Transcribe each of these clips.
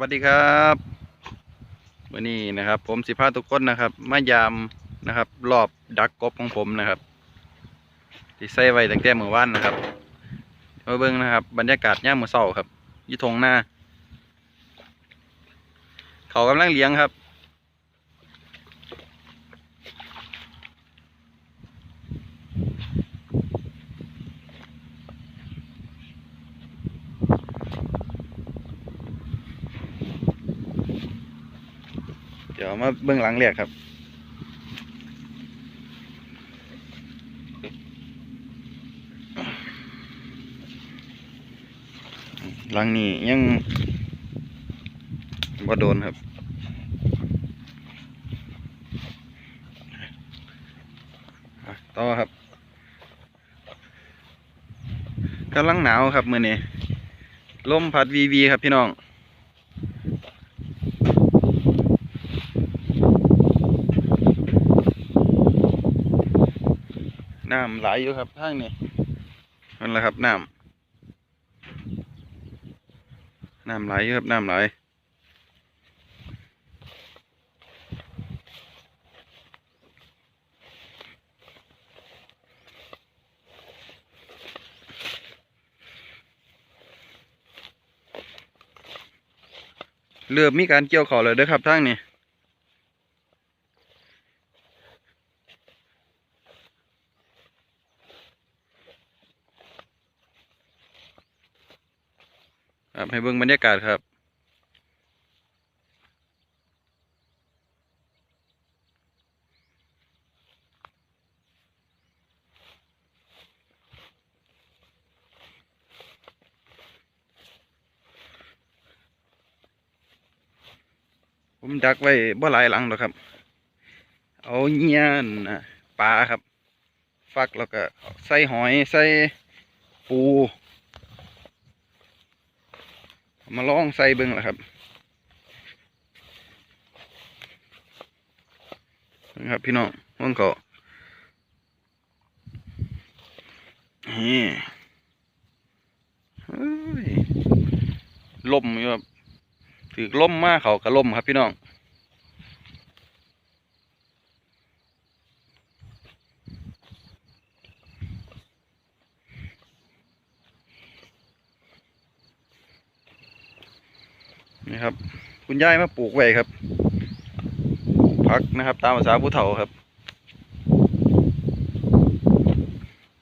วัสดีครับวันนี้นะครับ ผมสิพาทุกคนนะครับ มายามนะครับ รอบดักกบของผมนะครับที่ใส่ไว้ตั้งแต่เมื่อวานนะครับมาเบิ้งนะครับ บรรยากาศย่ามมือเช้าครับยี่ทงหน้า เขากำลังเลี้ยงครับ มาเบื้องหลังเรียกครับ หลังนี้ยังบ่โดนครับต่อครับกำลังหนาวครับมือนี้ลมพัดวีวีครับพี่น้อง น้ำไหลอยู่ครับทางนี้นั่นแหละครับน้ำน้ำไหลอยู่ครับน้ำไหลเริ่มมีการเกี่ยวข้าเลยเด้อครับทางนี้ ให้เบิ่งบรรยากาศครับ ผมดักไว้บ่หลายหลังหรอกครับ เอาเงี้ยนะปลาครับ ฟักแล้วก็ใส่หอยใส่ปู มาลองใส่เบิ้งแหละครับนะครับพี่น้องห้องเขานี่เฮ้ยล่มอยู่ครับถือล่มมากเขากระล่มครับพี่น้อง นี่ครับ คุณยายมาปลูกไว้ครับพักนะครับ ตามภาษาผู้เฒ่าครับ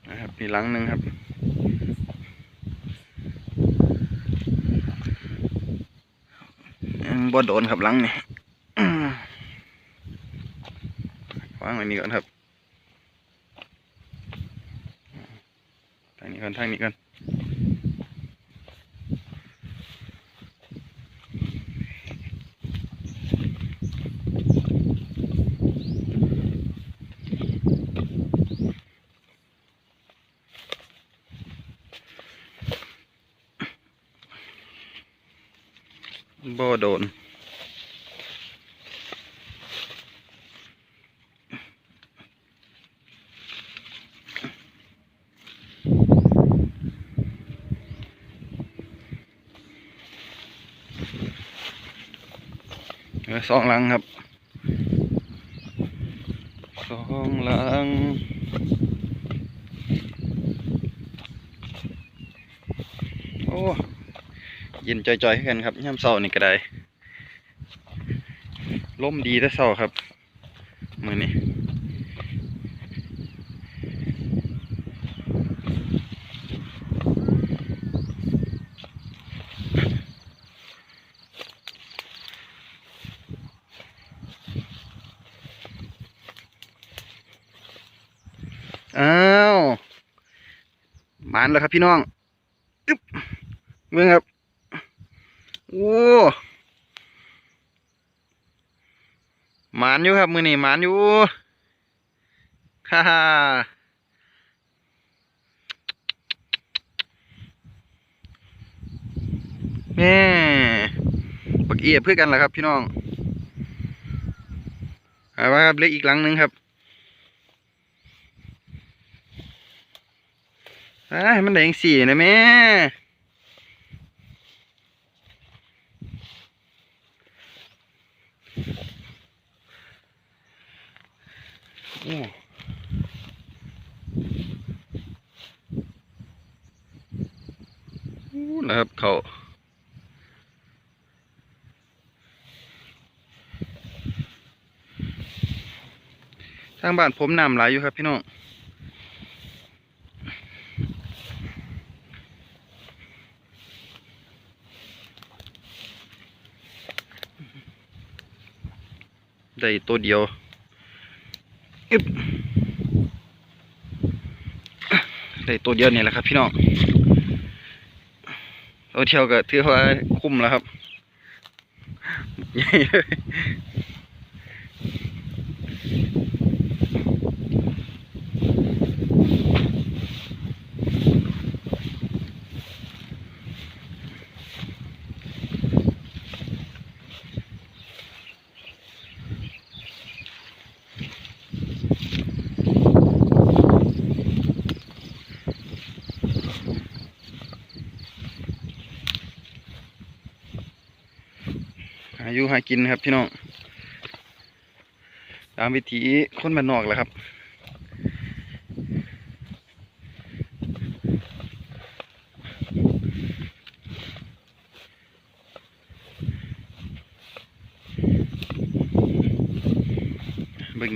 นะครับมีหลังหนึ่งครับบ่โดนครับหลังนี่วางไว้นี่ก่อนครับทางนี้ก่อนทางนี้ก่อน บ่โดน สองหลังครับ สองหลังโอ้ เย็นจอยๆให้กันครับย่ำเสานี่ก็ได้ลมดีแต่เสาครับมือนี้อ้าวมานแล้วครับพี่น้องอึ๊บเมื่อครับ โอ้หมานอยู่ครับมือนี่หมานอยู่ฮ่าฮ่าแม่ปักเอียบเพื่อกันแหละครับพี่น้องเอาไว้ครับเล็กอีกหลังหนึงครับอ่ามันแดงสีนะแม่ โอ้อู้นะครับเขาทางบ้านผมน้ำไหลายอยู่ครับพี่น้องได้ตัวเดียวอึ๊บ ได้ตัวเดียวเนี่ยแหละครับ พี่น้องตัวเที่ยวก็ถือว่าคุ้มแล้วครับใหญ่เลย หากินครับพี่น้อง ตามวิถีคนบ้านนอกแหละครับ เบิ่ง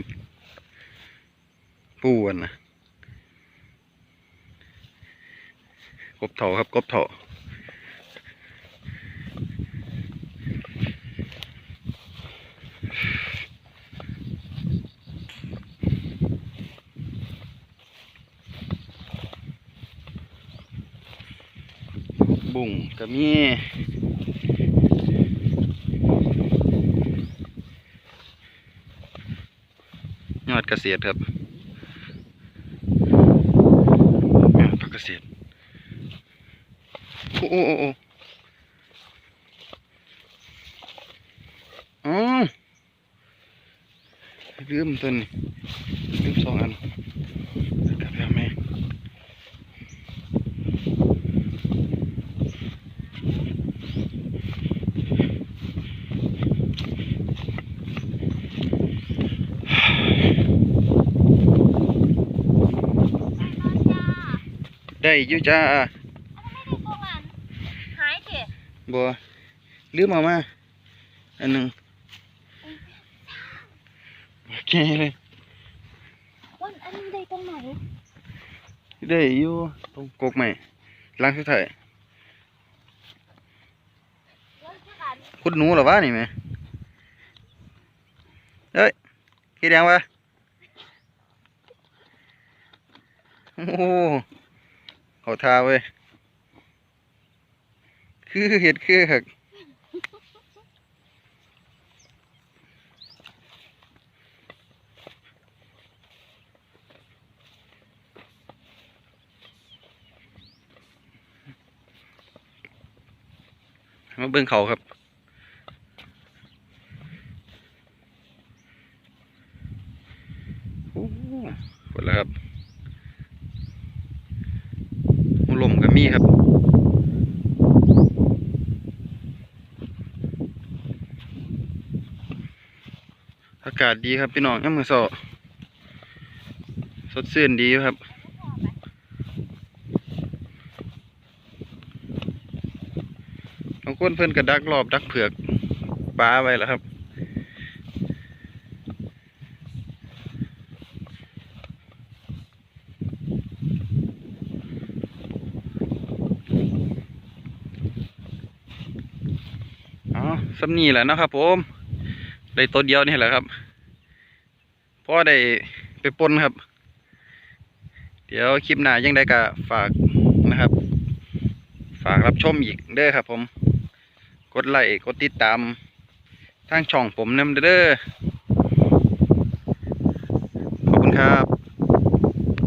ปูนนะกบเถาครับกบเถา บุงก็มียอดเกษตรครับยอดผักเกษตรโอ้โอ้โอ้อลืมตัวนี้ลืมสองอันกลับแล้วแม่ ได้อยู่จ้าหายเถอะบัวลืมเอามา อันหนึ่งโอเคเลยวันอันนี้ได้ตรงไหนได้อยู่ตรงกกใหม่ล้างสุดท้ายวันที่กันคุดหนูเหรอวะนี่แม่เฮ้ยขี้แดงวะโอ้โห เขาทาเว้ย คือเห็ดคือหักมาเบิ่งเขาครับ โอ้โหหมดแล้วครับหัวลมก็มีครับ อากาศดีครับพี่น้องยามมือสอสดชื่นดีครับบางคนเพิ่อนก็ดักรอบดักเผือกปลาไว้แล้วครับอ๋อสำนีแหละนะครับผม ได้ตัวเดียวนี่แหละครับพ่อได้ไปปนครับ เดี๋ยวคลิปหน้ายังได้กะฝากนะครับ ฝากรับชมอีกเด้อครับผม กดไลค์กดติดตามทางช่องผมนำเด้อ